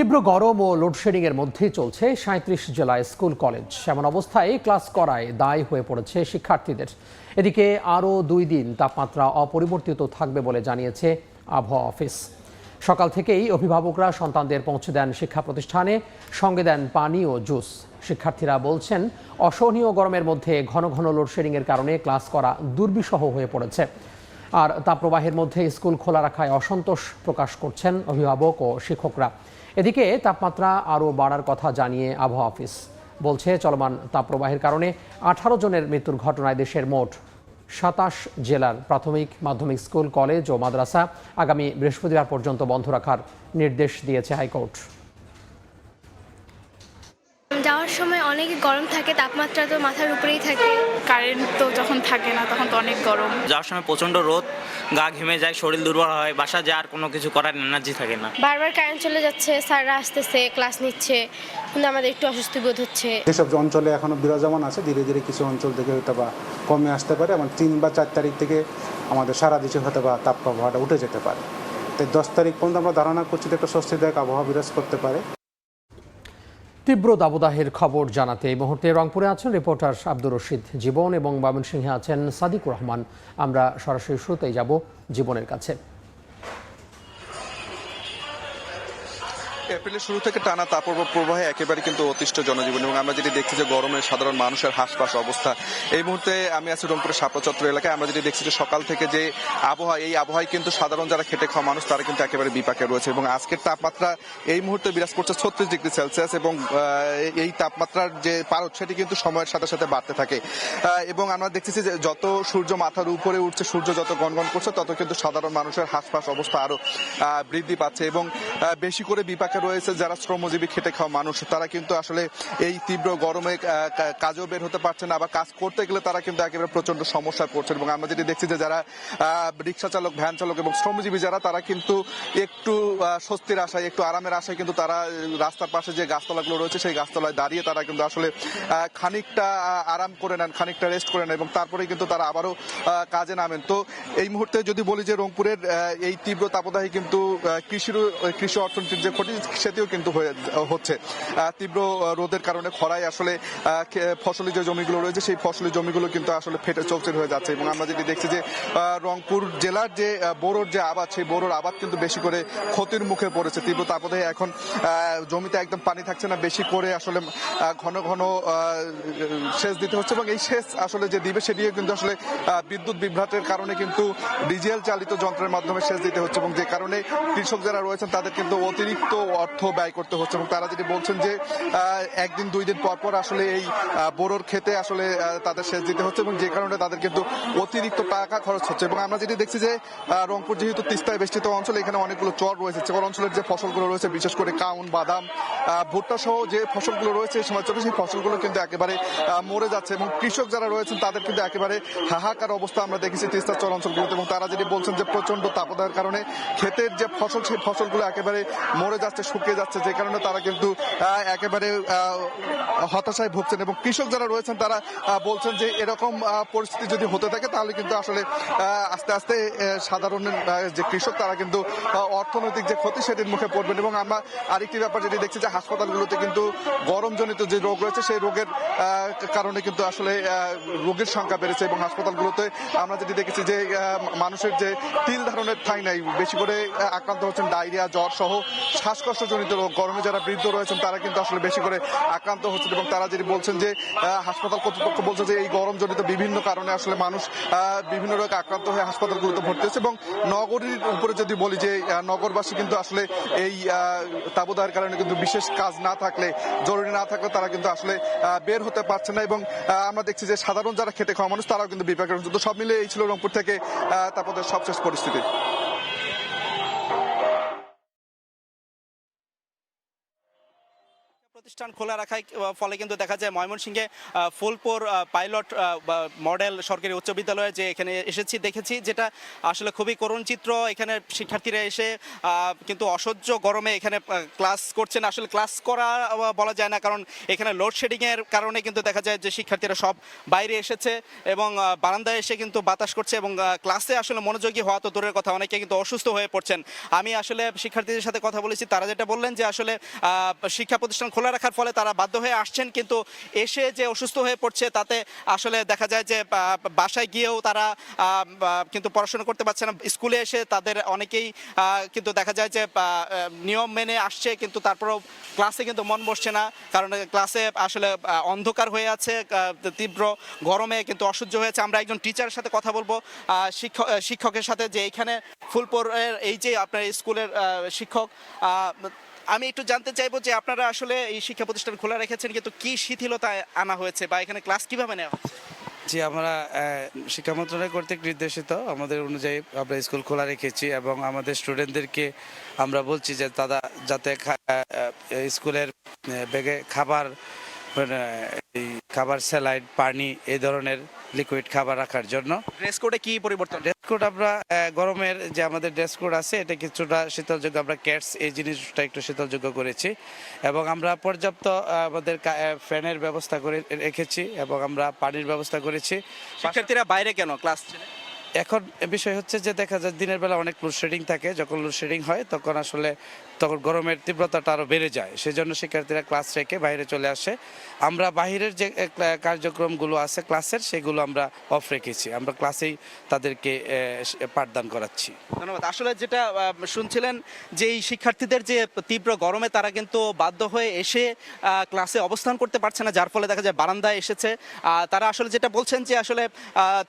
তীব্র গরম ও লোডশেডিং এর মধ্যেই চলছে সাঁত্রিশ জেলায় স্কুল কলেজ। এমন অবস্থায় ক্লাস করায় দায় হয়ে পড়েছে শিক্ষার্থীদের। এদিকে আরও দুই দিন তাপমাত্রা অপরিবর্তিত থাকবে বলে জানিয়েছে আবহাওয়া অফিস। সকাল থেকেই অভিভাবকরা সন্তানদের পৌঁছে দেন শিক্ষা প্রতিষ্ঠানে, সঙ্গে দেন পানি ও জুস। শিক্ষার্থীরা বলছেন, অসহনীয় গরমের মধ্যে ঘন ঘন লোডশেডিং এর কারণে ক্লাস করা দুর্বিষহ হয়ে পড়েছে। আর তাপপ্রবাহের মধ্যে স্কুল খোলা রাখায় অসন্তোষ প্রকাশ করছেন অভিভাবক ও শিক্ষকরা। এদিকে তাপমাত্রা আরও বাড়ার কথা জানিয়ে আবহাওয়া অফিস বলছে, চলমান তাপপ্রবাহের কারণে আঠারো জনের মৃত্যুর ঘটনায় দেশের মোট সাতাশ জেলার প্রাথমিক, মাধ্যমিক স্কুল, কলেজ ও মাদ্রাসা আগামী বৃহস্পতিবার পর্যন্ত বন্ধ রাখার নির্দেশ দিয়েছে হাইকোর্ট। যাওয়ার সময় অনেক গরম থাকে তাপমাত্রা তো মাথার উপরেই থাকে। কারেন্ট তো যখন থাকে না তখন তো অনেক গরম। যাওয়ার সময় প্রচণ্ড রোদ গা ঘেমে যায় শরীর দুর্বল হয় বাসা যায় আর কোনো কিছু করার এনার্জি থাকে না। বারবার কারেন্ট চলে যাচ্ছে স্যাররা আসতেছে ক্লাস নিচ্ছে কিন্তু আমাদের একটু অস্বস্তি বোধ হচ্ছে। যেসব অঞ্চলে এখনও বিরাজমান আছে ধীরে ধীরে কিছু অঞ্চল থেকে হয়তো বা কমে আসতে পারে এবং তিন বা চার তারিখ থেকে আমাদের সারা দেশে হয়তো বা তাপপ্রবাহটা উঠে যেতে পারে। তাই দশ তারিখ পর্যন্ত আমরা ধারণা করছি যে একটা স্বস্তিদায়ক আবহাওয়া বিরাজ করতে পারে। তীব্র দাবদাহের খবর জানাতে এই মুহূর্তে রংপুরে আছেন রিপোর্টার আব্দুর রশিদ জীবন এবং ময়মনসিংহে আছেন সাদিকুর রহমান। আমরা সরাসরি শুরুতেই যাব জীবনের কাছে। এপ্রিলের শুরু থেকে টানা তাপপ্রবাহ প্রবাহে একেবারে কিন্তু অতিষ্ঠ জনজীবন। এবং আমরা যেটি দেখছি যে গরমে সাধারণ মানুষের হাসপাস অবস্থা। এই মুহূর্তে আমি আছি রংপুরের সাপড়া এলাকায়। আমরা যেটি দেখছি যে সকাল থেকে যে আবহাওয়া, এই আবহাওয়ায় কিন্তু সাধারণ যারা খেটে খাওয়া মানুষ, তারা কিন্তু একেবারে বিপাকে রয়েছে। এবং আজকের তাপমাত্রা এই মুহূর্তে বিরাজ করছে ছত্রিশ ডিগ্রি সেলসিয়াস এবং এই তাপমাত্রার যে পারদ, সেটি কিন্তু সময়ের সাথে সাথে বাড়তে থাকে। এবং আমরা দেখতেছি যে যত সূর্য মাথার উপরে উঠছে, সূর্য যত গনগন করছে, তত কিন্তু সাধারণ মানুষের হাসপাস অবস্থা আরও বৃদ্ধি পাচ্ছে। এবং বেশি করে বিপাকে রয়েছে, যারা শ্রমজীবী খেটে খাওয়া মানুষ, তারা কিন্তু আসলে এই তীব্র গরমে কাজেও বের হতে পারছে না বা কাজ করতে গেলে তারা কিন্তু একেবারে প্রচণ্ড সমস্যায় পড়ছে। এবং আমরা যেটি দেখছি যে যারা রিক্সা চালক, ভ্যান চালক এবং শ্রমজীবী যারা, তারা কিন্তু একটু স্বস্তির আশায়, একটু আরামের আশায় কিন্তু তারা রাস্তার পাশে যে গাছতলাগুলো রয়েছে, সেই গাছতলায় দাঁড়িয়ে তারা কিন্তু আসলে খানিকটা আরাম করে নেন, খানিকটা রেস্ট করে নেন এবং তারপরে কিন্তু তারা আবারও কাজে নামেন। তো এই মুহূর্তে যদি বলি যে রংপুরের এই তীব্র তাপদাহে কিন্তু কৃষির, কৃষি অর্থনীতির যে ক্ষতি সেটিও কিন্তু হচ্ছে। তীব্র রোদের কারণে খরায় আসলে ফসলি যে জমিগুলো রয়েছে, সেই ফসলি জমিগুলো কিন্তু আসলে ফেটে চৌচির হয়ে যাচ্ছে এবং আমরা যদি দেখছি যে রংপুর জেলার যে বোরোর যে আবাদ, সেই বোরোর আবাদ কিন্তু বেশি করে ক্ষতির মুখে পড়েছে। তীব্র তাপদাহে এখন জমিতে একদম পানি থাকছে না, বেশি করে আসলে ঘন ঘন সেচ দিতে হচ্ছে এবং এই সেচ আসলে যে দিবে, সেটিও কিন্তু আসলে বিদ্যুৎ বিভ্রাটের কারণে কিন্তু ডিজেল চালিত যন্ত্রের মাধ্যমে সেচ দিতে হচ্ছে এবং যে কারণে কৃষক যারা রয়েছেন, তাদের কিন্তু অতিরিক্ত অর্থ ব্যয় করতে হচ্ছে এবং তারা যেটি বলছেন যে একদিন, দুই দিন পর পর আসলে এই বোরোর খেতে আসলে তাদের সেচ দিতে হচ্ছে এবং যে কারণে তাদের কিন্তু অতিরিক্ত টাকা খরচ হচ্ছে এবং আমরা যেটি দেখছি যে রংপুর যেহেতু তিস্তায় বেষ্টিত অঞ্চল, এখানে অনেকগুলো চর রয়েছে। চর অঞ্চলের যে ফসলগুলো রয়েছে, বিশেষ করে কাউন, বাদাম ভুট্টা সহ যে ফসলগুলো রয়েছে এই সময় চলে, সেই ফসলগুলো কিন্তু একেবারে মরে যাচ্ছে এবং কৃষক যারা রয়েছেন তাদের কিন্তু একেবারে হাহাকার অবস্থা আমরা দেখেছি তিস্তা চর অঞ্চলগুলোতে এবং তারা যেটি বলছেন যে প্রচণ্ড তাপদার কারণে ক্ষেতের যে ফসল, সেই ফসলগুলো একেবারে মরে যাচ্ছে। শুকিয়ে যাচ্ছে, যে কারণে তারা কিন্তু একেবারে হতাশায় ভুগছেন এবং কৃষক যারা রয়েছেন তারা বলছেন যে এরকম পরিস্থিতি যদি হতে থাকে তাহলে কিন্তু আসলে আস্তে আস্তে সাধারণ যে কৃষক তারা কিন্তু অর্থনৈতিক যে ক্ষতি সেটির মুখে পড়বেন এবং আমরা আরেকটি ব্যাপার যেটি দেখছি যে হাসপাতালগুলোতে কিন্তু গরমজনিত যে রোগ রয়েছে সেই রোগের কারণে কিন্তু আসলে রোগীর সংখ্যা বেড়েছে এবং হাসপাতালগুলোতে আমরা যেটি দেখেছি যে মানুষের যে তিল ধারণের ঠাঁই নাই, বেশি করে আক্রান্ত হচ্ছেন ডায়রিয়া, জ্বর সহ শ্বাসকষ্টজনিত রোগ গরমে যারা বৃদ্ধ রয়েছেন, তারা কিন্তু আসলে বেশি করে আক্রান্ত হচ্ছেন এবং তারা যেটি বলছেন যে হাসপাতাল কর্তৃপক্ষ বলছে যে এই গরম গরমজনিত বিভিন্ন কারণে আসলে মানুষ বিভিন্ন রোগে আক্রান্ত হয়ে হাসপাতালগুলোতে ভর্তি হচ্ছে এবং নগরীর উপরে যদি বলি যে নগরবাসী কিন্তু আসলে এই তাবদাহের কারণে কিন্তু বিশেষ কাজ না থাকলে, জরুরি না থাকলে তারা কিন্তু আসলে বের হতে পারছে না এবং আমরা দেখছি যে সাধারণ যারা খেটে খাওয়া মানুষ, তারাও কিন্তু বিপাকে রয়েছে। সব মিলে এই ছিল রংপুর থেকে তাপদের সবশেষ পরিস্থিতি। প্রতিষ্ঠান খোলা রাখার ফলে কিন্তু দেখা যায় ময়মনসিংহে ফুলপুর পাইলট মডেল সরকারি উচ্চ বিদ্যালয়ে যে এখানে এসেছি, দেখেছি, যেটা আসলে খুবই করুণ চিত্র। এখানে শিক্ষার্থীরা এসে কিন্তু অসহ্য গরমে এখানে ক্লাস করছেন। আসলে ক্লাস করা বলা যায় না, কারণ এখানে লোডশেডিংয়ের কারণে কিন্তু দেখা যায় যে শিক্ষার্থীরা সব বাইরে এসেছে এবং বারান্দায় এসে কিন্তু বাতাস করছে এবং ক্লাসে আসলে মনোযোগী হওয়া তো দূরের কথা, অনেকে কিন্তু অসুস্থ হয়ে পড়ছেন। আমি আসলে শিক্ষার্থীদের সাথে কথা বলেছি, তারা যেটা বললেন যে আসলে শিক্ষা প্রতিষ্ঠান খোলা রাখার ফলে তারা বাধ্য হয়ে আসছেন, কিন্তু এসে যে অসুস্থ হয়ে পড়ছে, তাতে আসলে দেখা যায় যে বাসায় গিয়েও তারা কিন্তু পড়াশোনা করতে পারছে না। স্কুলে এসে তাদের অনেকেই কিন্তু দেখা যায় যে নিয়ম মেনে আসছে, কিন্তু তারপরেও ক্লাসে কিন্তু মন বসছে না। কারণ ক্লাসে আসলে অন্ধকার হয়ে আছে তীব্র গরমে কিন্তু অসহ্য হয়েছে। আমরা একজন টিচারের সাথে কথা বলব শিক্ষক, শিক্ষকের সাথে যে এইখানে ফুলপুরের এই যে আপনার স্কুলের শিক্ষক আমি একটু জানতে চাইব যে আপনারা আসলে এই শিক্ষা প্রতিষ্ঠান খোলা রেখেছেন কিন্তু কি শিথিলতায় আনা হয়েছে বা এখানে ক্লাস কীভাবে নেওয়া হচ্ছে? জি আমরা শিক্ষা মন্ত্রণালয় কর্তৃক নির্দেশিত। আমাদের অনুযায়ী আমরা স্কুল খোলা রেখেছি এবং আমাদের স্টুডেন্টদেরকে আমরা বলছি যে তারা যাতে স্কুলের ব্যাগে খাবার মানে, এই খাবার স্যালাইড পানি এই ধরনের লিকুইড খাবার রাখার জন্য। ড্রেস কোডে কি পরিবর্তন? কোড আমরা গরমের যে আমাদের ড্রেস কোড আছে এটা কিছুটা শীতলযোগ্য। আমরা ক্যাটস এই জিনিসটা একটু শীতলযোগ্য করেছি। এবং আমরা পর্যাপ্ত আমাদের ফ্যানের ব্যবস্থা করে রেখেছি এবং আমরা পানির ব্যবস্থা করেছি। শিক্ষার্থীরা বাইরে কেন ক্লাস এখন বিষয় হচ্ছে যে দেখা যায় দিনের বেলা অনেক লোডশেডিং থাকে। যখন লোডশেডিং হয় তখন আসলে তখন গরমের তীব্রতাটা আরও বেড়ে যায়। সেজন্য শিক্ষার্থীরা ক্লাস রেখে বাইরে চলে আসে। আমরা বাহিরের যে কার্যক্রমগুলো আছে ক্লাসের সেগুলো আমরা অফ রেখেছি। আমরা ক্লাসেই তাদেরকে পাঠদান করাচ্ছি। ধন্যবাদ। আসলে যেটা শুনছিলেন যে এই শিক্ষার্থীদের যে তীব্র গরমে তারা কিন্তু বাধ্য হয়ে এসে ক্লাসে অবস্থান করতে পারছে না, যার ফলে দেখা যায় বারান্দায় এসেছে। তারা আসলে যেটা বলছেন যে আসলে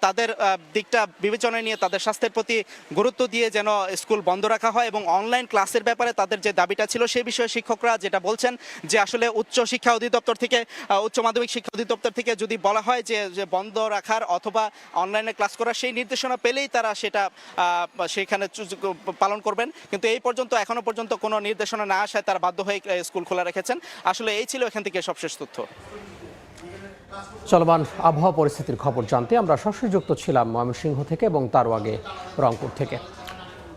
তাদের দিকটা বিবেচনায় নিয়ে তাদের স্বাস্থ্যের প্রতি গুরুত্ব দিয়ে যেন স্কুল বন্ধ রাখা হয় এবং অনলাইন ক্লাসের ব্যাপারে তাদের যে দাবিটা ছিল সেই বিষয়ে শিক্ষকরা যেটা বলছেন যে আসলে উচ্চ শিক্ষা অধিদপ্তর থেকে উচ্চ মাধ্যমিক শিক্ষা অধিদপ্তর থেকে যদি বলা হয় যে বন্ধ রাখার অথবা অনলাইনে ক্লাস করার সেই নির্দেশনা পেলেই তারা সেটা সেখানে পালন করবেন। কিন্তু এই পর্যন্ত, এখনও পর্যন্ত কোনো নির্দেশনা না আসায় তারা বাধ্য হয়ে স্কুল খোলা রেখেছেন। আসলে এই ছিল এখান থেকে সবশেষ তথ্য। চলমান আবহাওয়া পরিস্থিতির খবর জানতে আমরা সরাসরি যুক্ত ছিলাম ময়মনসিংহ থেকে এবং তারও আগে রংপুর থেকে।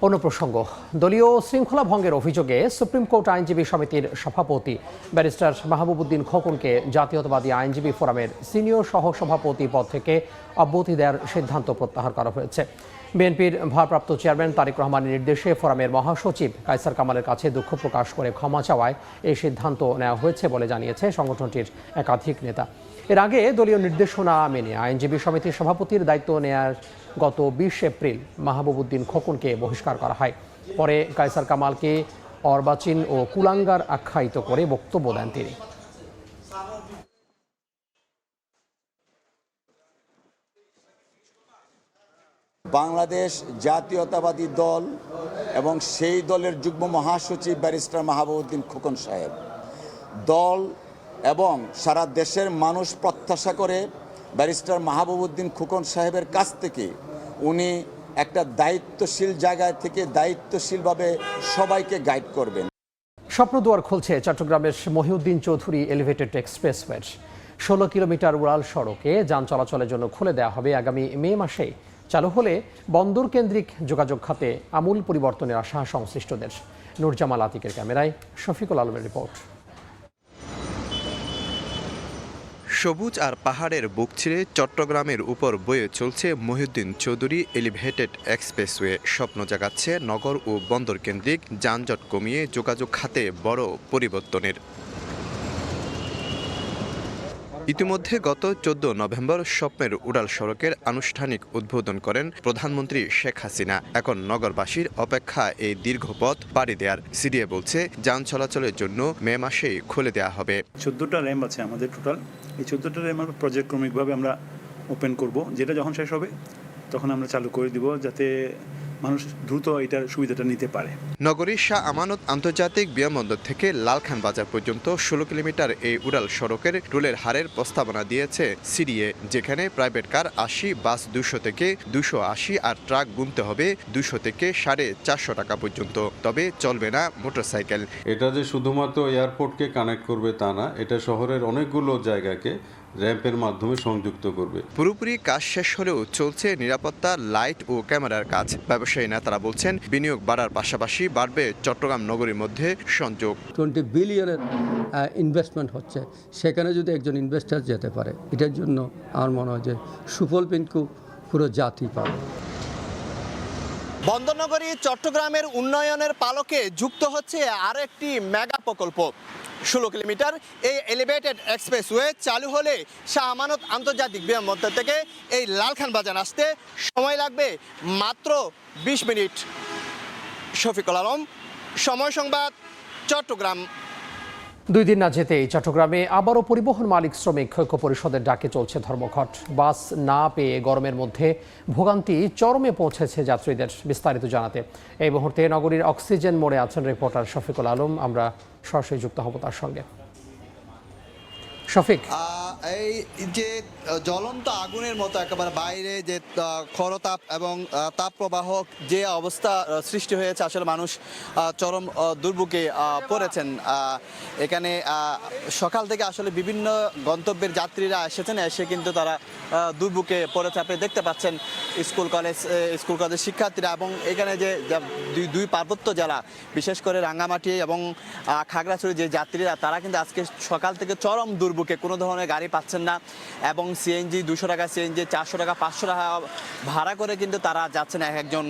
অন্য প্রসঙ্গ। দলীয় শৃঙ্খলা ভঙ্গের অভিযোগে সুপ্রিম কোর্ট আইনজীবী সমিতির সভাপতি ব্যারিস্টার মাহবুবুদ্দিন খোকনকে জাতীয়তাবাদী আইনজীবী ফোরামের সিনিয়র সহ সভাপতি পদ থেকে অব্যাহতি দেওয়ার সিদ্ধান্ত প্রত্যাহার করা হয়েছে। বিএনপির ভারপ্রাপ্ত চেয়ারম্যান তারেক রহমানের নির্দেশে ফোরামের মহাসচিব কাইসার কামালের কাছে দুঃখ প্রকাশ করে ক্ষমা চাওয়ায় এই সিদ্ধান্ত নেওয়া হয়েছে বলে জানিয়েছে সংগঠনটির একাধিক নেতা। এর আগে দলীয় নির্দেশনা মেনে আইনজীবী সমিতির সভাপতির দায়িত্ব নেয়ার গত বিশ এপ্রিল মাহবুবুদ্দিন খোকনকে বহিষ্কার করা হয়। পরে কায়সার কামালকে অর্বাচীন ও কুলাঙ্গার আখ্যায়িত করে বক্তব্য দেন তিনি। বাংলাদেশ জাতীয়তাবাদী দল এবং সেই দলের যুগ্ম মহাসচিব ব্যারিস্টার মাহবুবুদ্দিন খোকন সাহেব। দল এবং সারা দেশের মানুষ প্রত্যাশা করে ব্যারিস্টার মাহবুবুদ্দিন খোকন সাহেবের কাছ থেকে উনি একটা দায়িত্বশীল জায়গায় থেকে দায়িত্বশীলভাবে সবাইকে গাইড করবেন। স্বপ্ন দুয়ার খুলছে চট্টগ্রামের মহিউদ্দিন চৌধুরী এলিভেটেড এক্সপ্রেসওয়ের ষোলো কিলোমিটার উড়াল সড়কে যান চলাচলের জন্য খুলে দেওয়া হবে আগামী মে মাসে। চালু হলে বন্দর কেন্দ্রিক যোগাযোগ খাতে আমূল পরিবর্তনের আশা সংশ্লিষ্টদের। নূরজামাল আতিকের ক্যামেরায় শফিকুল আলমের রিপোর্ট। সবুজ আর পাহাড়ের বুক ছিঁড়ে চট্টগ্রামের উপর বয়ে চলছে মহিউদ্দিন চৌধুরী এলিভেটেড এক্সপ্রেসওয়ে স্বপ্ন জাগাচ্ছে নগর ও বন্দর কেন্দ্রিক যানজট কমিয়ে যোগাযোগ খাতে বড় পরিবর্তনের। ইতিমধ্যে গত চোদ্দ নভেম্বর স্বপ্নের উড়াল সড়কের আনুষ্ঠানিক উদ্বোধন করেন প্রধানমন্ত্রী শেখ হাসিনা। এখন নগরবাসীর অপেক্ষা এই দীর্ঘ পথ পাড়ি দেওয়ার সিডিএ বলছে, যান চলাচলের জন্য মে মাসেই খুলে দেওয়া হবে। চোদ্দোটা র্যাম আছে আমাদের টোটাল এই চোদ্দোটা র্যাম আমরা পর্যায়ক্রমিকভাবে আমরা ওপেন করব। যেটা যখন শেষ হবে, তখন আমরা চালু করে দিব যাতে মানুষ দ্রুত এটার সুবিধাটা নিতে পারে। নগরীর শাহ আমানত আন্তর্জাতিক বিমানবন্দর থেকে লালখান বাজার পর্যন্ত ষোলো কিলোমিটার এই উড়াল সড়কের টুলের হারের প্রস্তাবনা দিয়েছে সিডিএ যেখানে প্রাইভেট কার আশি বাস দুশো থেকে দুশো আশি আর ট্রাক গুনতে হবে দুশো থেকে সাড়ে চারশো টাকা পর্যন্ত। তবে চলবে না মোটরসাইকেল। এটা যে শুধুমাত্র এয়ারপোর্টকে কানেক্ট করবে তা না এটা শহরের অনেকগুলো জায়গাকে র্যাম্পের মাধ্যমে সংযুক্ত করবে। পুরোপুরি কাজ শেষ হলেও চলছে নিরাপত্তা লাইট ও ক্যামেরার কাজ। ব্যবসায়ী নেতারা বলছেন বিনিয়োগ বাড়ার পাশাপাশি বাড়বে চট্টগ্রাম নগরীর মধ্যে সংযোগ। টোয়েন্টি বিলিয়নের ইনভেস্টমেন্ট হচ্ছে। সেখানে যদি একজন ইনভেস্টার যেতে পারে এটার জন্য আমার মনে হয় যে সুফল পিনকু পুরো জাতি পাবে। বন্দরনগরী, চট্টগ্রামের উন্নয়নের পালকে যুক্ত হচ্ছে আর একটি মেগা প্রকল্প। ষোলো কিলোমিটার এই এলিভেটেড এক্সপ্রেসওয়ে চালু হলে শাহ আমানত আন্তর্জাতিক বিমানবন্দর থেকে এই লালখান বাজার আসতে সময় লাগবে মাত্র বিশ মিনিট। শফিকুল আলম, সময় সংবাদ, চট্টগ্রাম। দুই দিন না যেতেই চট্টগ্রামে আবারও পরিবহন মালিক শ্রমিক ঐক্য পরিষদের ডাকে চলছে ধর্মঘট। বাস না পেয়ে গরমের মধ্যে ভোগান্তি চরমে পৌঁছেছে যাত্রীদের বিস্তারিত জানাতে। এই মুহূর্তে নগরীর অক্সিজেন মোড়ে আছেন রিপোর্টার শফিকুল আলম। আমরা সরাসরি যুক্ত হব তার সঙ্গে। শফিক। এই যে জ্বলন্ত আগুনের মতো একেবারে বাইরে যে খরতাপ এবং তাপ প্রবাহ যে অবস্থা সৃষ্টি হয়েছে, আসলে মানুষ চরম দুর্ভোগে পড়েছেন। এখানে সকাল থেকে আসলে বিভিন্ন গন্তব্যের যাত্রীরা এসেছেন, এসে কিন্তু তারা দুর্ভোগে পড়েছে। আপনি দেখতে পাচ্ছেন স্কুল কলেজ স্কুল কলেজ শিক্ষার্থীরা এবং এখানে যে দুই দুই পার্বত্য জেলা, বিশেষ করে রাঙ্গামাটি এবং খাগড়াছড়ি যে যাত্রীরা, তারা কিন্তু আজকে সকাল থেকে চরম দুর্ভোগে কোনো ধরনের গাড়ি পাচ্ছেন না এবং সিএনজি দুশো টাকা, সিএনজি চারশো টাকা, পাঁচশো টাকা ভাড়া করে কিন্তু তারা যাচ্ছেন এক একজন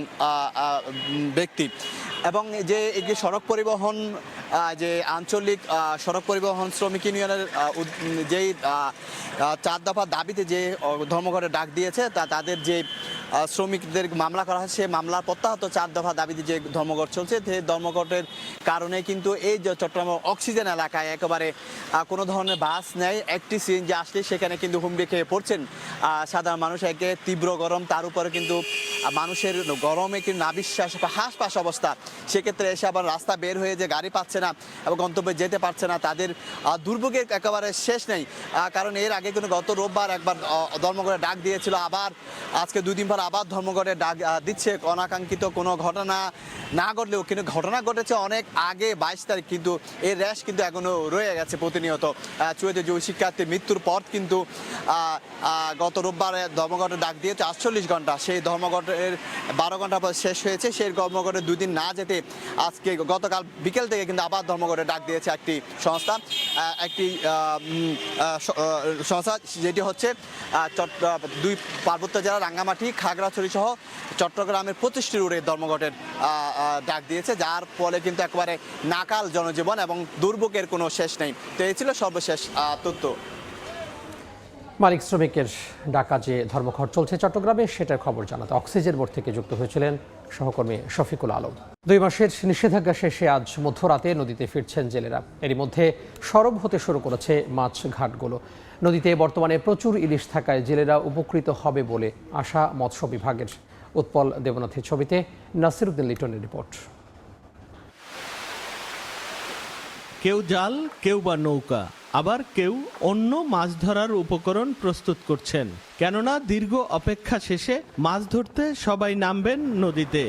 ব্যক্তি। এবং যে যে সড়ক পরিবহন যে আঞ্চলিক সড়ক পরিবহন শ্রমিক ইউনিয়নের যেই চার দফা দাবিতে যে ধর্মঘটে ডাক দিয়েছে, তা তাদের যে শ্রমিকদের মামলা করা হয় সে মামলার প্রত্যাহত চার দফা দাবিতে যে ধর্মঘট চলছে সেই ধর্মঘটের কারণে কিন্তু এই যে চট্টগ্রাম অক্সিজেন এলাকায় একেবারে কোনো ধরনের বাস নেই, একটি সিএনজি আসলে সেখানে কিন্তু হুমড়ি খেয়ে পড়ছেন। সাধারণ মানুষ একে তীব্র গরম, তার উপরে কিন্তু মানুষের গরমে কিন্তু নাবিশ্বাস হাঁস পাশ অবস্থা। সেক্ষেত্রে এসে আবার রাস্তা বের হয়ে যে গাড়ি পাচ্ছে না এবং গন্তব্যে যেতে পারছে না, তাদের দুর্ভোগের একেবারে শেষ নেই। কারণ এর আগে কিন্তু গত রোববার একবার ধর্মঘটে ডাক দিয়েছিল, আবার আজকে দুই দিন পর আবার ধর্মঘটে ডাক দিচ্ছে। অনাকাঙ্ক্ষিত কোনো ঘটনা না ঘটলেও, কিন্তু ঘটনা ঘটেছে অনেক আগে, বাইশ তারিখ, কিন্তু এর র্যাশ কিন্তু এখনও রয়ে গেছে প্রতিনিয়ত। চুয়েতে যুব শিক্ষার্থীর মৃত্যুর পর কিন্তু গত রোববারে ধর্মঘটে ডাক দিয়েছে, আটচল্লিশ ঘণ্টা। সেই ধর্মঘটের বারো ঘণ্টা পর শেষ হয়েছে। সেই ধর্মঘটে দুই দিন না যেতে আজকে গতকাল বিকেল থেকে কিন্তু আবার ধর্মঘটে ডাক দিয়েছে একটি সংস্থা একটি সংস্থা যেটি হচ্ছে দুই পার্বত্য জেলা রাঙ্গামাটি, খাগড়াছড়ি সহ চট্টগ্রামের পঁচিশটি রোডে ধর্মঘটের ডাক দিয়েছে, যার ফলে কিন্তু একেবারে নাকাল জনজীবন এবং দুর্ভোগের কোনো শেষ নেই। তো এই ছিল সর্বশেষ তথ্য। মালিক শ্রমিকের ডাকা যে ধর্মঘট চলছে চট্টগ্রামে, সেটার খবর জানাতে অক্সিজেন বোর্ড থেকে যুক্ত হয়েছিলেন সহকর্মী শফিকুল আলম। দুই মাসের নিষেধাজ্ঞা শেষে আজ মধ্যরাতে নদীতে ফিরছেন জেলেরা। এরই মধ্যে সরব হতে শুরু করেছে মাছ ঘাটগুলো। নদীতে বর্তমানে প্রচুর ইলিশ থাকায় জেলেরা উপকৃত হবে বলে আশা মৎস্য বিভাগের। উৎপল দেবনাথের ছবিতে নাসিরুদ্দিন লিটনের রিপোর্ট। কেউ জাল, কেউ বা নৌকা। আবার কেউ অন্য মাছ ধরার উপকরণ প্রস্তুত করছেন। কেননা দীর্ঘ অপেক্ষা শেষে মাছ ধরতে সবাই নামবেন নদীতে।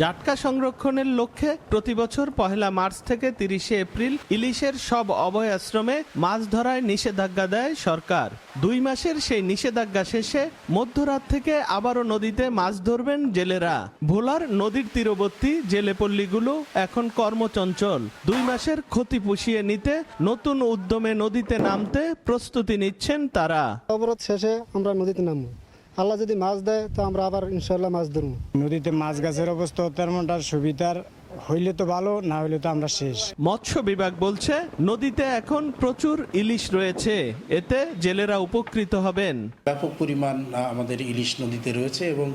জাটকা সংরক্ষণের লক্ষ্যে প্রতি বছর পহেলা মার্চ থেকে তিরিশে এপ্রিল ইলিশের সব অভয় আশ্রমে মাছ ধরায় নিষেধাজ্ঞা দেয় সরকার। দুই মাসের সেই নিষেধাজ্ঞা শেষে মধ্যরাত থেকে আবারও নদীতে মাছ ধরবেন জেলেরা। ভোলার নদীর তীরবর্তী জেলেপল্লীগুলো এখন কর্মচঞ্চল। দুই মাসের ক্ষতি পুষিয়ে নিতে নতুন উদ্যমে নদীতে নামতে প্রস্তুতি নিচ্ছেন তারা। অবরোধ শেষে আমরা নদীতে নামবো। আল্লাহ যদি মাছ দেয়, তো আমরা আবার ইনশাল্লাহ মাছ ধরবো। নদীতে মাছ গাছের অবস্থা তেমনটা সুবিধার হইলে তো ভালো না হইলে তো আমরা শেষ। মৎস্য বিভাগ বলছে নদীতে এখন প্রচুর ইলিশ রয়েছে এতে জেলেরা উপকৃত হবেন। ব্যাপক পরিমাণ আমাদের ইলিশ নদীতে রয়েছে এবং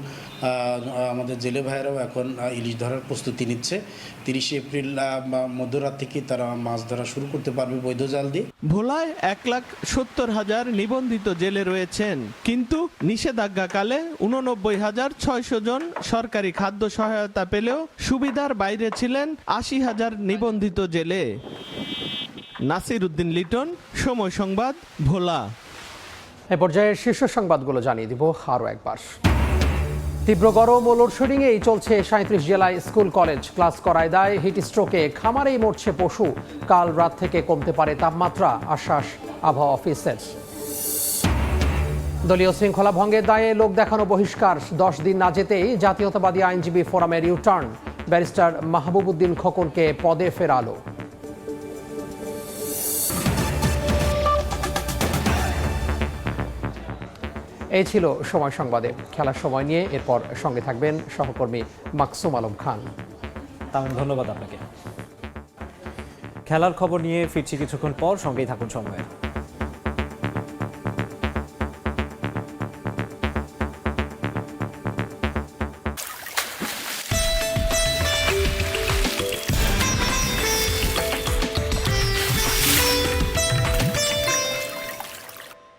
আমাদের জেলে ভাইয়েরাও এখন ইলিশ ধরার প্রস্তুতি নিচ্ছে। তিরিশে এপ্রিল মধ্যরাত থেকে তারা মাছ ধরা শুরু করতে পারবে বৈধ জাল দিয়ে। ভোলায় এক লাখ সত্তর হাজার নিবন্ধিত জেলে রয়েছেন কিন্তু নিষেধাজ্ঞাকালে উননব্বই হাজার ছয়শো জন সরকারি খাদ্য সহায়তা পেলেও সুবিধার বাইরে ছিলেন আশি হাজার নিবন্ধিত জেলে। নাসির উদ্দিন লিটন, সময় সংবাদ, ভোলা। এ পর্যায়ে শীর্ষ সংবাদগুলো জানিয়ে দিব আরও একবার। তীব্র গরম ও লোডশেডিংয়েই চলছে সাঁত্রিশ জেলায় স্কুল, কলেজ। ক্লাস করায় দায় হিট স্ট্রোকে। খামারেই মরছে পশু। কাল রাত থেকে কমতে পারে তাপমাত্রা, আশ্বাস আবহাওয়া অফিসের। দলীয় শৃঙ্খলা ভঙ্গের দায়ে লোক দেখানো বহিষ্কার। দশ দিন না যেতেই জাতীয়তাবাদী আইনজীবী ফোরামের ইউটার্ন। ব্যারিস্টার মাহবুবুদ্দিন খোকনকে পদে ফেরালো। এই ছিল সময় সংবাদে। খেলার সময় নিয়ে এরপর সঙ্গে থাকবেন সহকর্মী মাকসুম আলম খান। ধন্যবাদ আপনাকে। খেলার খবর নিয়ে ফিরছি কিছুক্ষণ পর, সঙ্গেই থাকুন সময়ের।